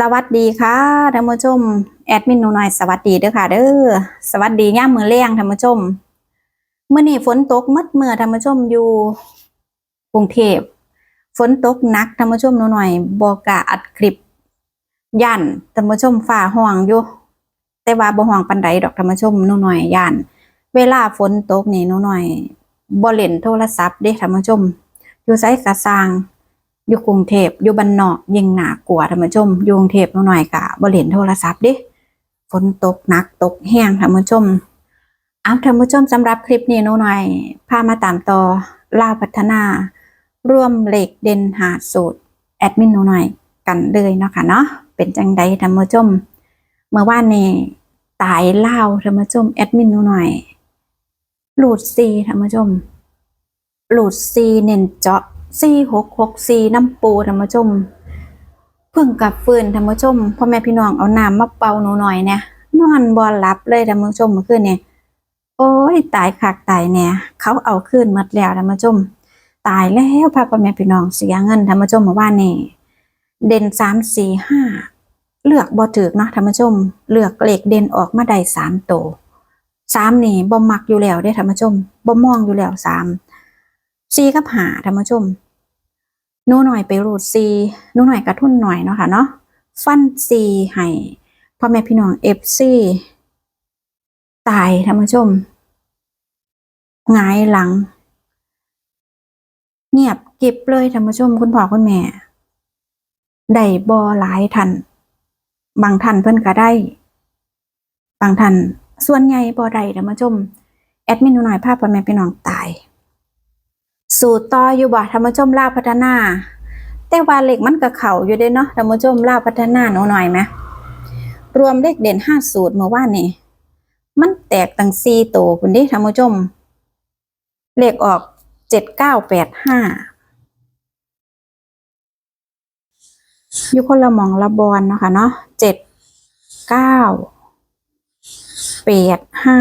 สวัสดีค่ะท่านผู้ชมแอดมินหนูหน่อยสวัสดีเด้อค่ะ เด้อสวัสดีย่ามมือเลี้ยงท่านผู้ชมเมื่อนี้ฝนตกมืดเมื่อท่านผู้ชมอยู่กรุงเทพฝนตกหนักท่านผู้ชมหนูหน่อยบอกะอัดคลิป ย่านท่านผู้ชมฝ่าห่วงอยู่แต่ว่าบ่ห่วงปันใดดอกท่านผู้ชมหนูหน่อยย่าน เวลาฝนตกนี่หนูหน่อยบ่เล่นโทรศัพท์เด้ท่านผู้ชม อยู่ไสกะสร้าง อยู่กรุงเทพอยู่บ้านนอกยิ่งหนากลัวท่านผู้ชมอยู่กรุงเทพหน่อยกะบ่เล่นโทรศัพท์ดิฝนตกหนักตกแห้งท่านผู้ชมเอาท่านผู้ชมสำหรับคลิปนี้หนูหน่อยพามาตามต่อล่าพัฒนา ร่วมเหล็กเด่นหาสูตรแอดมินหน่อยกันเลยเนาะค่ะเนาะเป็นจังใดท่านผู้ชมเมื่อวานนี้ตายเล่าท่านผู้ชมแอดมินหนูหน่อยหลุดซีท่านผู้ชมหลุดซีเน้นเจาะ ซีหกหกซีน้ำปูท่านผู้ชมเพิ่งกลับฟื้นท่านผู้ชมพ่อแม่พี่น้องเอาน้ำมาเป่าหนูหน่อยเนี่ยนอนบอหลับเลยท่านผู้ชมเมื่อคืนเนี่ยโอ้ยตายคักตายเนี่ยเขาเอาขึ้นหมดแล้วท่านผู้ชม ตายแล้วพาพ่อแม่พี่น้องเสียเงินท่านผู้ชมเมื่อวานนี่ยเด่นสามสี่ห้าเลือกบ่ถึกเนาะท่านผู้ชม เลือกเหลขเด่นออกมาได้สามโตสามนี่บ่มักอยู่แล้วเด้ท่านผู้ชมบ่มองอยู่แล้วสามซีกับหาท่านผู้ชม นูหน่อยไปรูดซีนูหน่อยกระทุนหน่อยเนาะค่ะเนาะฟันซีให้พ่อแม่พี่น้องเอฟซีตายท่านผู้ชมหงายหลัง เงียบเก็บเลยท่านผู้ชมคุณพ่อคุณแม่ได้บอหลายทันบางท่านเพิ่นก็ได้ บางท่านส่วนใหญ่บอได้ท่านผู้ชม แอดมินหนูหน่อยภาพพ่อแม่พี่น้องตาย สู่ต่ออยู่บ่ธรรมชมลาพัฒนา แต่ว่าเหล็กมันก็เข่าอยู่เด้เนาะธรรมชมลาพัฒนาหนูหน่อยไหมรวมเลขเด่นห้าสูตรเมื่อวานนี่มันแตกตั้งสี่โตวคุณดิธรรมชมเลขออกเจ็ดเก้าแปดห้าอยู่คนละมองละบอลเนาะค่ะเนาะเจ็ดเก้าแปดห้า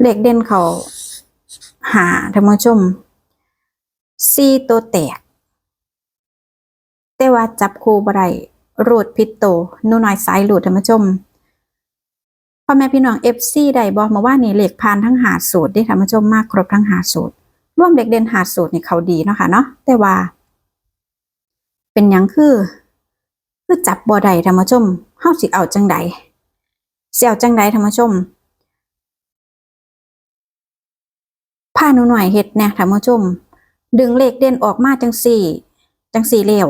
เลขเด่นเขา หาท่านผู้ชมซีตัวแตก แต่ว่าจับคู่บได้รูดผิดโตนูน้อยสายหลุดท่านผู้ชมพ่อแม่พี่น้อง FC ได้บอกมาว่านี่เหลขผ่านทั้งหาสูตรได้ท่านผู้ชมมากครบทั้งหาสูตรร่วมเด็กเด่นหาสูตรนี่เขาดีเนาะค่ะเนาะแต่ว่า เป็นยังคือคือจับบ่ไดท่านผู้ชมเฮาสิเอาจังใดสิเอาจังใดท่านผู้ชม พาหนูหน่อยเฮ็ดแหน่ท่านผู้ชม ดึงเลขเด่นออกมาจังสี่ จังสี่เร็ว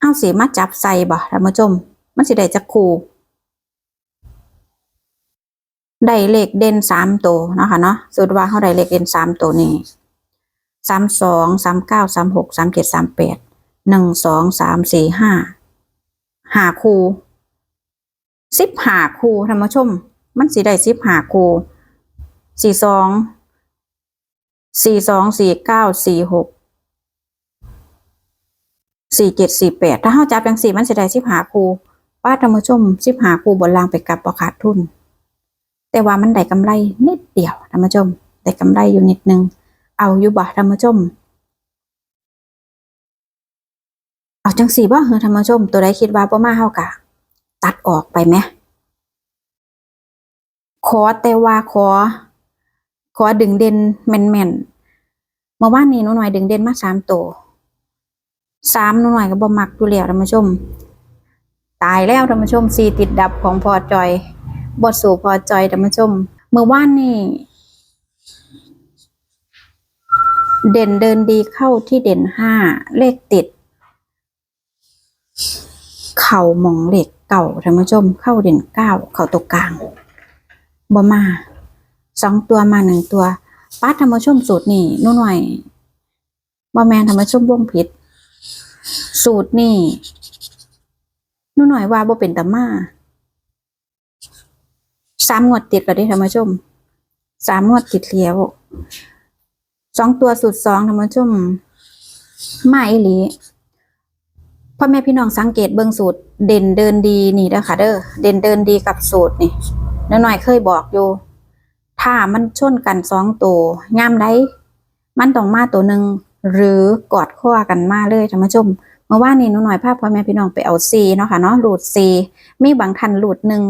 เอาสีมาจับใส่บ่ท่านผู้ชม มันสิได้จักคูได้เลขเด่นสามตัวเนาะค่ะเนาะสุดว่าเขาได้เลขเด่นสามตัวนี่สามสองสามเก้าสามหกสามเจ็ดสามแปดหนึ่งสองสามสี่ห้าหาคูสิบหาคูท่านผู้ชม มันสิได้สิบหาคู สี่สองสี่สองสี่เก้าสี่หกสี่เจ็ดสี่แปดถ้าเฮาจับจังสี่มันสิได้สิบหาคูป้าธรรมชมสิบหาคูบนล่างไปกลับบ่ขาดทุน แต่ว่ามันได้กำไรนิดเดียวธรรมชมได้กำไรอยู่นิดนึง เอาอยู่บ่ธรรมชม เอาจังสี่บ่เฮอธรรมชม ตัวใดคิดว่าบ่มาเฮากะ ตัดออกไปไหมขอแต่ว่าขอ ขอดึงเด่นแม่นแม่นๆเมื่อวานนี้หนูหน่อยดึงเด่นมาสามตัวสามหนูหน่อยก็บ่มักอยู่แล้วท่านผู้ชม ตายแล้วท่านผู้ชมสีติดดับของพอจอยบทสู่พอจอยท่านผู้ชม เมื่อวานนี้เด่นเดินดีเข้าที่เด่นห้าเลขติด เข่ามองเหล็กเก่าท่านผู้ชม เข้าเด่นเก้าเข่าตัวกลางบ่มา สองตัวมาหนึ่งตัวป้าธรรมชุ่มสูตรนี่นู่นหน่อยบ่แมนธรรมชุ่มวงผิด สูตรนี่นู่นหน่อยว่าบ่เป็นตามาสามงวดติดก็ได้ธรรมชุ่มสามงวดติดแล้วสองตัวสูตรสองธรรมชุ่มมาอีหลีพ่อแม่พี่น้องสังเกตเบิ่งสูตร เด่นเดินดีนี่เด้อค่ะเด้อเด่นเดินดีกับสูตรนี่น้อยหน่อยเคยบอกอยู่ ถ้ามันชนกันสองตัวย่ามใดมันต้องมาตัวหนึ่งหรือกอดข้อกันมาเลยท่านผู้ชมเมื่อวานนี้หนูหน่อยภาพพ่อแม่พี่น้องไปเอาซีเนาะค่ะเนาะหลุดซีมีบางทันหลุดหนึ่ง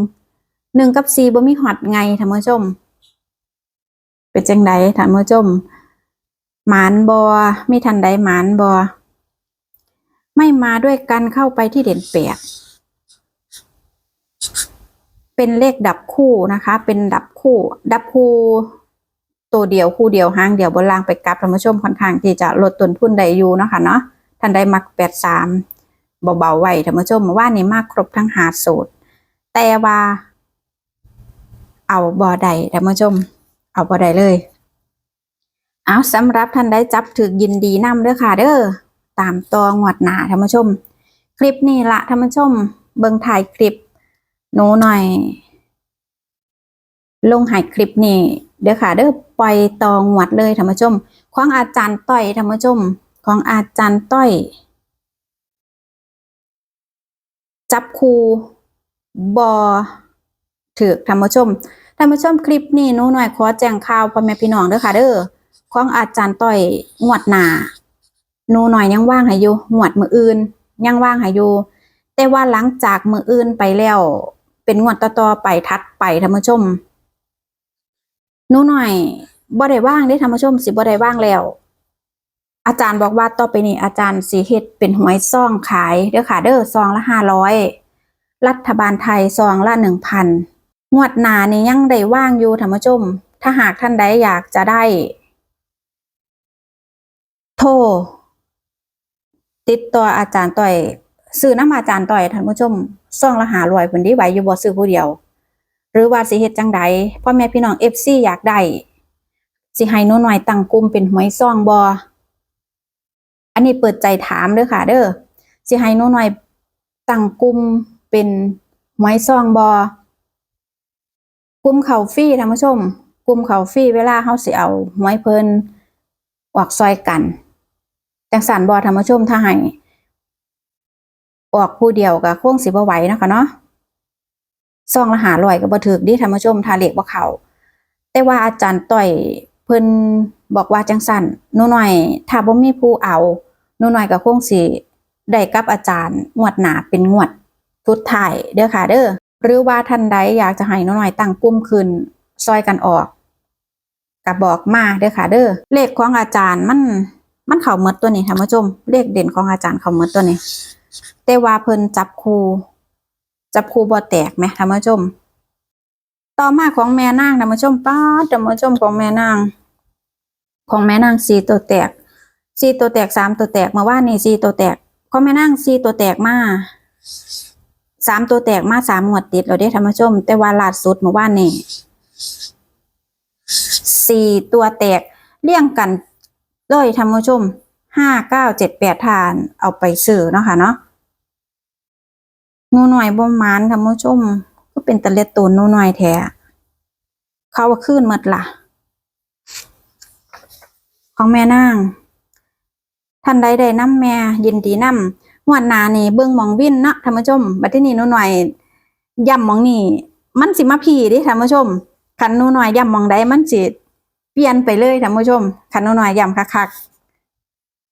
หนึ่งกับซีบ่มีหอดไงท่านผู้ชม เป็นจังไดท่านผู้ชมหมานบอมีทันใดหมานบอไม่มาด้วยกันเข้าไปที่เด่นแปด เป็นเลขดับคู่นะคะ เป็นดับคู่ ดับคู่ ตัวเดียวคู่เดียวห้างเดียวบนล่างไปกลับท่านผู้ชมค่อนข้างที่จะลดต้นทุนได้อยู่เนาะค่ะเนาะท่านได้มักแปดสามเบาๆไว้ท่านผู้ชมว่านี่มากครบทั้งหาดสูตร แต่ว่า เอาบอใดท่านผู้ชม เอาบอใดเลย เอาสำหรับท่านได้จับถึกยินดีนำเด้อค่ะ เด้อตามตองวดหนาท่านผู้ชม คลิปนี้ละท่านผู้ชม เบิ่งถ่ายคลิป หนูหน่อย ลงหายคลิปนี้เด้อค่ะเด้อปล่อยตองหวัดเลยท่านผู้ชมของอาจารย์ต้อยท่านผู้ชมของอาจารย์ต้อย จับคูบอถือท่านผู้ชมท่านผู้ชมคลิปนี้หนูหน่อยขอแจ้งข่าวพ่อแม่พี่น้องเด้อค่ะเด้อของอาจารย์ต้อยงวดหนาหนูหน่อยยังว่างให้อยู่งวดมืออื่น ยังว่างให้อยู่แต่ว่าหลังจากมืออื่นไปแล้ว เป็นงวดต่อๆไปทัดไปท่านผู้ชมหนูหน่อยบ่ได้ว่างได้ท่านผู้ชม สิบ่ได้ว่างแล้ว อาจารย์บอกว่าต่อไปนี้อาจารย์สีเฮ็ดเป็นหวยซองขายเด้อค่ะเด้อซองละห้าร้อยรัฐบาลไทยซองละหนึ่งพันงวดหนานี่ยังได้ว่างอยู่ท่านผู้ชม ถ้าหากท่านใดอยากจะได้ โทรติดต่ออาจารย์ต่อย ซื้อน้ำอาจารย์ต่อยท่านผู้ชมซองละหาร้อยคนที่ไหวอยู่บ่ซื้อผู้เดียว หรือว่าสิเฮ็ดจังใดพ่อแม่พี่น้อง FC อยากได้สิให้นูหน่อยตั้งกลุ่มเป็นหวยซองบ่อันนี้เปิดใจถามเด้อค่ะ เด้อสิให้นูหน่อยตั้งกลุ่มเป็นหวยซองบอกลุ่มเขาฟรีท่านผู้ชม กลุ่มเขาฟรีเวลาเฮาสิเอาหวยเพลินออกซอยกันจังสันบ่ท่านผู้ชมถ้าให้ ออกผู้เดียวก็คงสิบ่ไหวเนาะคะเนาะซองละหาร้อยก็บ่ถึกดิท่านผู้ชมถ้าเลขบ่เขาแต่ว่าอาจารย์ต้อยเพิ่นบอกว่าจังสั่นนูหน่อยถ้าบ่มีผู้เอาหนูหน่อยก็คงสิได้กับอาจารย์งวดหนาเป็นงวดสุดท้ายเด้อค่ะเด้อหรือว่าท่านใดอยากจะให้หนูหน่อยตั้งกลุ่มขึ้นซอยกันออกก็บบอกมาเด้อค่ะ เด้อเลขของอาจารย์มันมันเข้าหมดตัวนี้ท่านผู้ชมเลขเด่นของอาจารย์เข้าหมดตัวนี้ แต่ว่าเพิ่นจับคูจับคูบ่แตกไหมท่านผู้ชม ต่อมาของแม่นางท่านผู้ชมป้าท่านผู้ชมของแม่นาง ของแม่นางสี่ตัวแตกสี่ตัวแตกสามตัวแตกเมื่อวานนี่สี่ตัวแตกของแม่นางสี่ตัวแตกมาสามตัวแตกมาสามหมวดติดเราได้ท่านผู้ชม แต่ว่าล่าสุดเมื่อวานนี่สี่ตัวแตกเลี่ยงกันเลยท่านผู้ชมห้าเก้าเจ็ดแปดทานเอาไปซื้อเนาะค่ะเนาะ งูหน่อยบ่หมานท่านผู้ชม ก็เป็นตะเล็ดตูนงูหน่อยแท้เขาว่าขึ้นหมดล่ะ ของแม่นางท่านใดได้น้ำแม่ยินดีน้ำงวดหนานี่เบิ่งมองวินเนาะท่านผู้ชมบัดที่นี่นูหน่อยย่ำมองนี่มันสิมาพีดิท่านผู้ชมคันนูหน่อยย่ำมองใดมันสิเปลี่ยนไปเลยท่านผู้ชมคันนูหน่อยย่ำคัก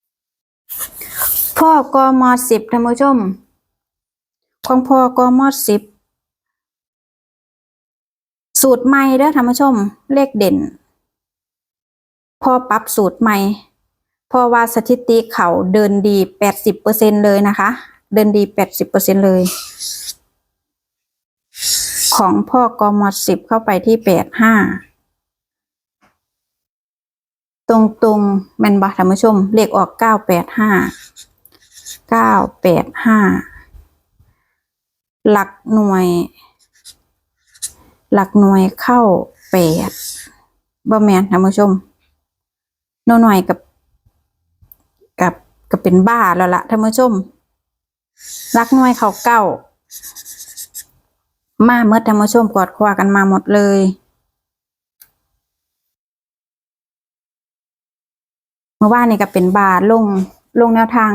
ๆพ่อกมสิบท่านผู้ชม ของพ่อกมอดสิบสูตรใหม่เด้อท่านผู้ชม เลขเด่น พอปรับสูตรใหม่พราะว่าสถิติเขาเดินดีแปดสิบเปอร์เซ็นเลยนะคะ เดินดีแปดสิบเปอร์เซ็นเลย ของพ่อกมอดสิบเข้าไปที่แปดห้าตรงตรงแมนบาท่านผู้ชม เลขออกเก้าแปดห้าเก้าแปดห้า หลักหน่วย หลักหน่วยเข้าแปดบ่แมนท่านผู้ชมนหน่อยกับกับกับเป็นบ้าแล้วละท่านผู้ชมรักหน่วยเขาเก้า มาเมื่อท่านผู้ชมกอดคว้ากันมาหมดเลยเมื่อวานนี่ก็เป็นบาลงลงแนวทาง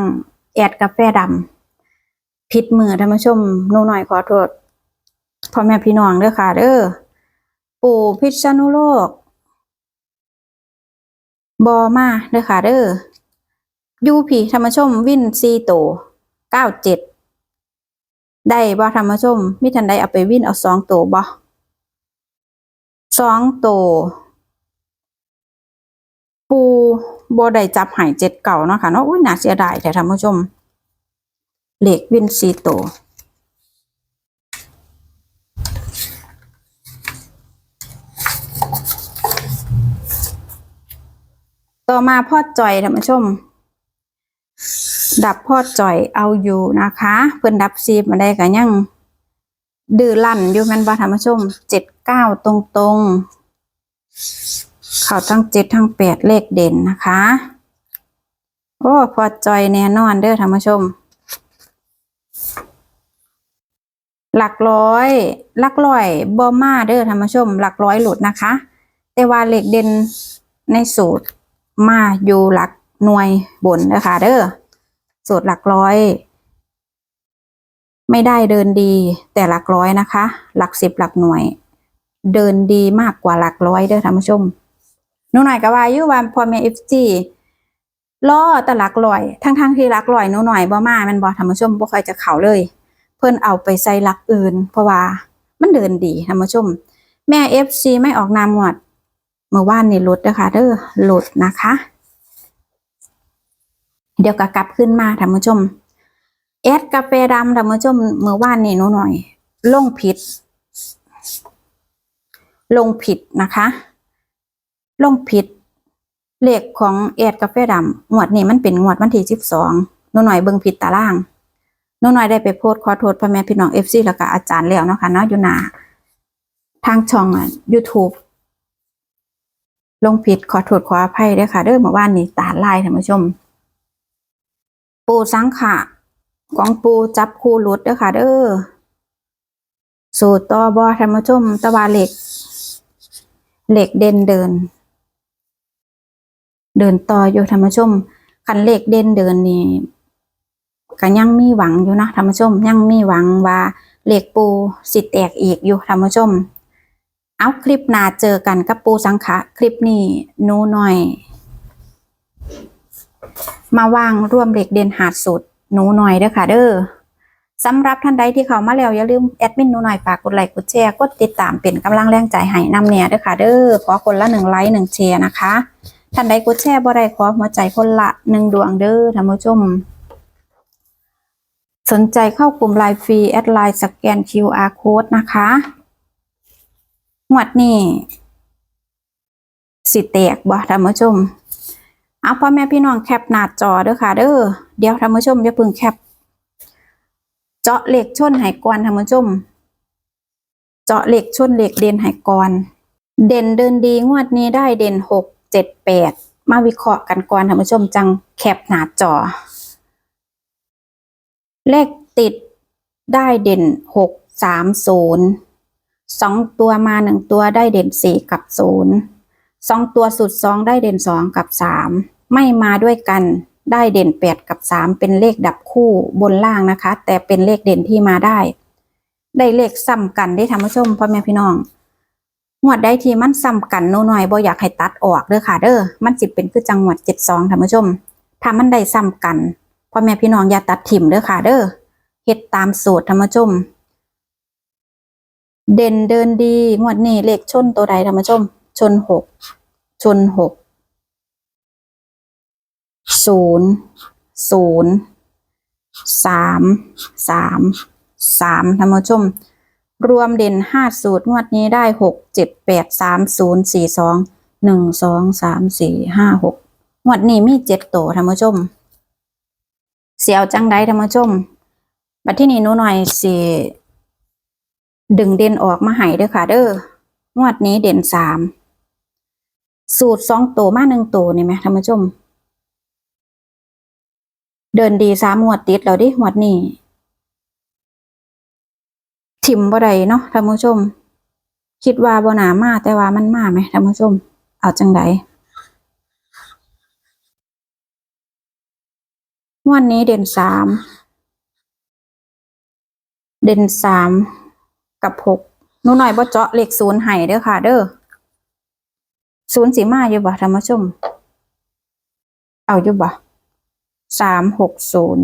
แอดกาแฟดำ ผิดมือท่านผู้ชมนูหน่อยขอโทษพ่อแม่พี่น้องเด้อค่ะเด้อปู่พิษณุโลกบอมาเด้อค่ะเด้อยูพีธรรมชมวินซีโตเก้าเจ็ดได้บ่ธรรมชมมิทันได้เอาไปวินเอาสองโตบ่สองโต ปูบ่ได้จับหายเจ็ดเก่าเนาะค่ะเนาะอุ้ยน่าเสียดายแต่ธรรมชม เหล็กวินซีโตต่อมาพ่อจอยท่านผู้ชม ดับพ่อจอยเอาอยู่นะคะ เพิ่นดับซีมาได้กันยังดื้อลั่นอยู่แมันบ่ท่านผู้ชมเจ็ดเก้าตรงตรงเขาทั้งเจ็ดทั้งแปดเลขเด่นนะคะ โอ้พอจอยแน่นอนเด้อท่านผู้ชม หลักร้อยหลักร้อยบอมาเด้อท่านผู้ชม หลักร้อยหลุดนะคะ แต่ว่าเหลขเด่นในสูตรมาอยู่หลักหน่วยบนนะคะเด้อสูตรหลักร้อย ไม่ได้เดินดี แต่หลักร้อยนะคะ หลักสิบหลักหน่วย เดินดีมากกว่าหลักร้อยเด้อท่านผู้ชมนูหน่อยก็ว่าอยู่ว่าพอแม่เอฟจีล่อแต่หลักร้อย ทั้งๆที่หลักร้อยนูหน่อยบ่มาแมันบ่ท่านผู้ชมบ่ค่อยจะเข้าเลย พิ่นเอาไปใส่หลักอื่น เพราะว่ามันเดินดีท่านผู้ชม แม่เอฟซีไม่ออกนามหมวดเมื่อวานในี่หลุดนะคะเด้อหลุดนะคะ เดี๋ยวก็กลับขึ้นมาท่านผู้ชมแอดกาแฟดำท่านผู้ชมเมื่อวานนี่หนูหน่อย ลงผิด ลงผิดนะคะ ลงผิดเลขของแอดกาแฟดำงวดนี้มันเป็นงวดวันที่สิบสองหนูหน่อยเบิ่งผิดตาราง นูหน่อยได้ไปโพสขอโทษพ่อแม่พี่น้องเอฟซีแล้วก็อาจารย์แล้วเนาะคะเนาะอยู่หนาทางช่องอะ YouTube ลงผิดขอโทษขออภัยด้วยค่ะ เด้อเมื่อวานนี้ตาลายท่านผู้ชม ปูสังขะของปูจับคู่หลุดด้อค่ะ เด้อสูตรต่อบอท่านผู้ชมตะวาเหล็ก เหล็กเด่นเดิน เดินต่ออยู่ท่านผู้ชมคันเหล็กเด่นเดินนี่ ก็ยังมีหวังอยู่นะท่านผู้ชม ยังมีหวังว่าเหล็กปูสิแตกอีกอยู่ท่านผู้ชม เอาคลิปหน้าเจอกันกับปูสังขะคลิปนี้หนูหน่อย มาวางร่วมเหล็กเด่นหาดสุดหนูหน่อยเด้อค่ะเด้อสำหรับท่านใดที่เข้ามาแล้วอย่าลืมแอดมินหนูหน่อยฝากกดไลค์กดแชร์กดติดตามเป็นกำลังแรงใจให้นำเนี่ยเด้อค่ะเด้อขอคนละหนึ่งไลค์หนึ่งแชร์นะคะท่านใดกดแชร์บ่ได้ขอหัวใจคนละหนึ่งดวงเด้อท่านผู้ชม สนใจเข้ากลุ่มไลน์ฟรี แอดไลน์สแกน QR code นะคะงวดนี้สิแตกบ่ท่านผู้ชม เอาพ่อแม่พี่น้องแคปหน้าจอเด้อค่ะ เด้อเดี๋ยวท่านผู้ชมอย่าเพิ่งแคป เจาะเหล็กชนไหก่อนท่านผู้ชม เจาะเหล็กชนเหล็กเด่นไหก่อนเด่นเดินดีงวดนี้ได้เด่นหกเจ็ดแปดมาวิเคราะห์กันก่อนท่านผู้ชมจังแคปหน้าจอ เลขติดได้เด่นหกสามศูนย์สองตัวมาหนึ่งตัวได้เด่นสี่กับศูนย์สองตัวสุดสองได้เด่นสองกับสามไม่มาด้วยกันได้เด่นแปดกับสามเป็นเลขดับคู่บนล่างนะคะ แต่เป็นเลขเด่นที่มาได้ ได้เลขซ้ำกันได้ท่านผู้ชมพ่อแม่พี่น้องงวดได้ทีมันซ้ำกันโนหน่อยบ่อยากให้ตัดออกเด้อค่ะเด้อมันสิเป็นคือจังหวัดเจ็ดสองท่านผู้ชมถ้ามันได้ซ้ำกัน พ่อแม่พี่น้องอย่าตัดถิ่มเด้อค่ะ เด้อเฮ็ดตามสูตรท่านผู้ชม เด่นเดินดีงวดนี้เลขชนตัวใดท่านผู้ชม ชนหกชนหกศูนย์ศูนย์สามสามสามท่านผู้ชม รวมเด่นห้าสูตรงวดนี้ได้หกเจ็ดแปดสามศูนย์สี่สองหนึ่งสองสามสี่ห้าหกงวดนี้มีเจ็ดตัวท่านผู้ชม เสียวจังได้ท่านผู้ชมบัดที่นี่หนูหน่อยสิดึงเด่นออกมาให้เด้อค่ะ เด้องวดนี้เด่นสามสูตรสองตัวมาหนึ่งตัวนี่ไหมท่านผู้ชม เดินดีสามหมวดติดแล้วดิหมวดนี้ถิ่มบ่ได้เนาะท่านผู้ชม คิดว่าบ่หนามาแต่ว่ามันมาไหมท่านผู้ชม เอาจังได งวดนี้เด่นสาม เด่นสามกับหกนูหน่อยบ่เจาะเลขศูนย์ให้เด้อค่ะ เด้อศูนย์สีมาอยู่บ่ท่านผู้ชม เอาอยู่บ่สามหกศูนย์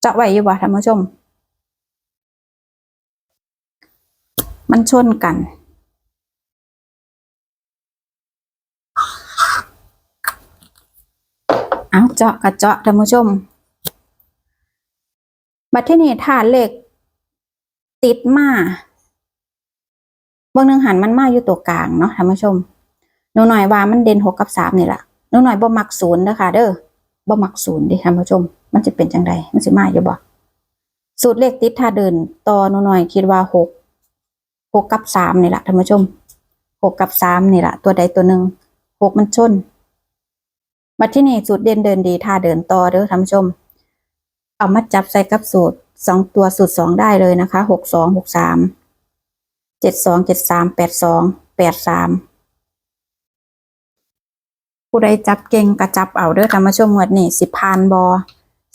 เจาะไว้อยู่บ่ท่านผู้ชม มันชนกัน เอาเจาะกับเจาะท่านผู้ชม บัดที่นี่ถ้าเลขติดมาเบางหนึ่งหันมันมาอยู่ตัวกลางเนาะท่านผู้ชมหนูหน่อยว่ามันเด่นหกกับสามนี่แหละหนูหน่อยบ่มักศูนย์เด้อค่ะเด้อบ่มักศูนย์ดิท่านผู้ชม มันจะเป็นจังใดมันสิมาอยู่บ่สูตรเลขติดถ้าเดินต่อหนูหน่อยคิดว่าหกหกกับสามนี่แหละท่านผู้ชมหกกับสามนี่แหละตัวใดตัวหนึ่งหกมันชน มาที่นี่สูตรเด่นเดินดีถ้าเดินต่อเด้อท่านผู้ชม เอามาจับใส่กับสูตรสองตัวสูตรสองได้เลยนะคะหกสองหกสามเจ็ดสองเจ็ดสามแปดสองแปดสามผู้ใดจับเก่งก็จับเอาเด้อธรรมชมงวดนี้สิพานบอ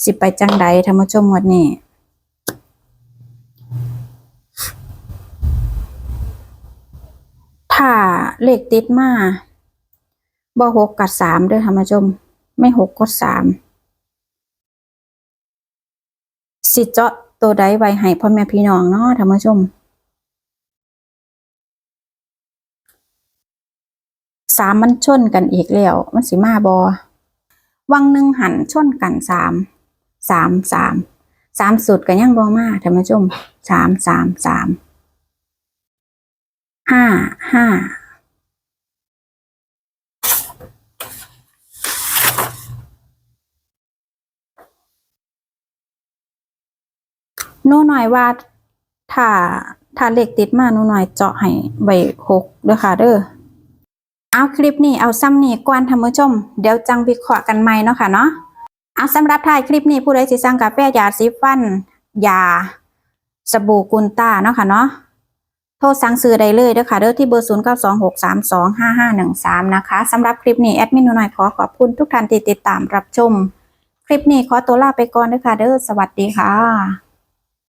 สิไปจังใดธรรมชมงวดนี้ถ้าเลขติดมา บ่หกกับสามเด้อธรรมชม ไม่หกก็สามสิเจาะตัวใดไว้ให้พ่อแม่พี่น้องเนาะธรรมชมสามมันชนกันอีกแล้วมันสิมาบอวังหนึ่งหันชนกันสามสามสามสามสุดกันยังบอมาท่านผู้ชมสามสามสามห้าห้า หนูหน่อยว่าถ้าถ้าเลขติดมาหนูหน่อยเจาะให้ใบหกเด้อค่ะเด้อเอาคลิปนี้เอาซ้ำนี่ก่อนท่านผู้ชม เดี๋ยวจังวิเคราะห์กันใหม่เนาะค่ะเนาะเอาสำหรับท้ายคลิปนี้ผู้ใดสิสั่งกาแฟยาสีฟันยาสบู่กุนตาเนาะค่ะเนาะโทรสั่งซื้อได้เลยเด้อค่ะเด้อที่เบอร์ 0926325513 นะคะสำหรับคลิปนี้แอดมินหนูหน่อยขอขอบคุณทุกท่านที่ติดตามรับชม คลิปนี้ขอตัวลาไปก่อนเด้อค่ะเด้อสวัสดีค่ะ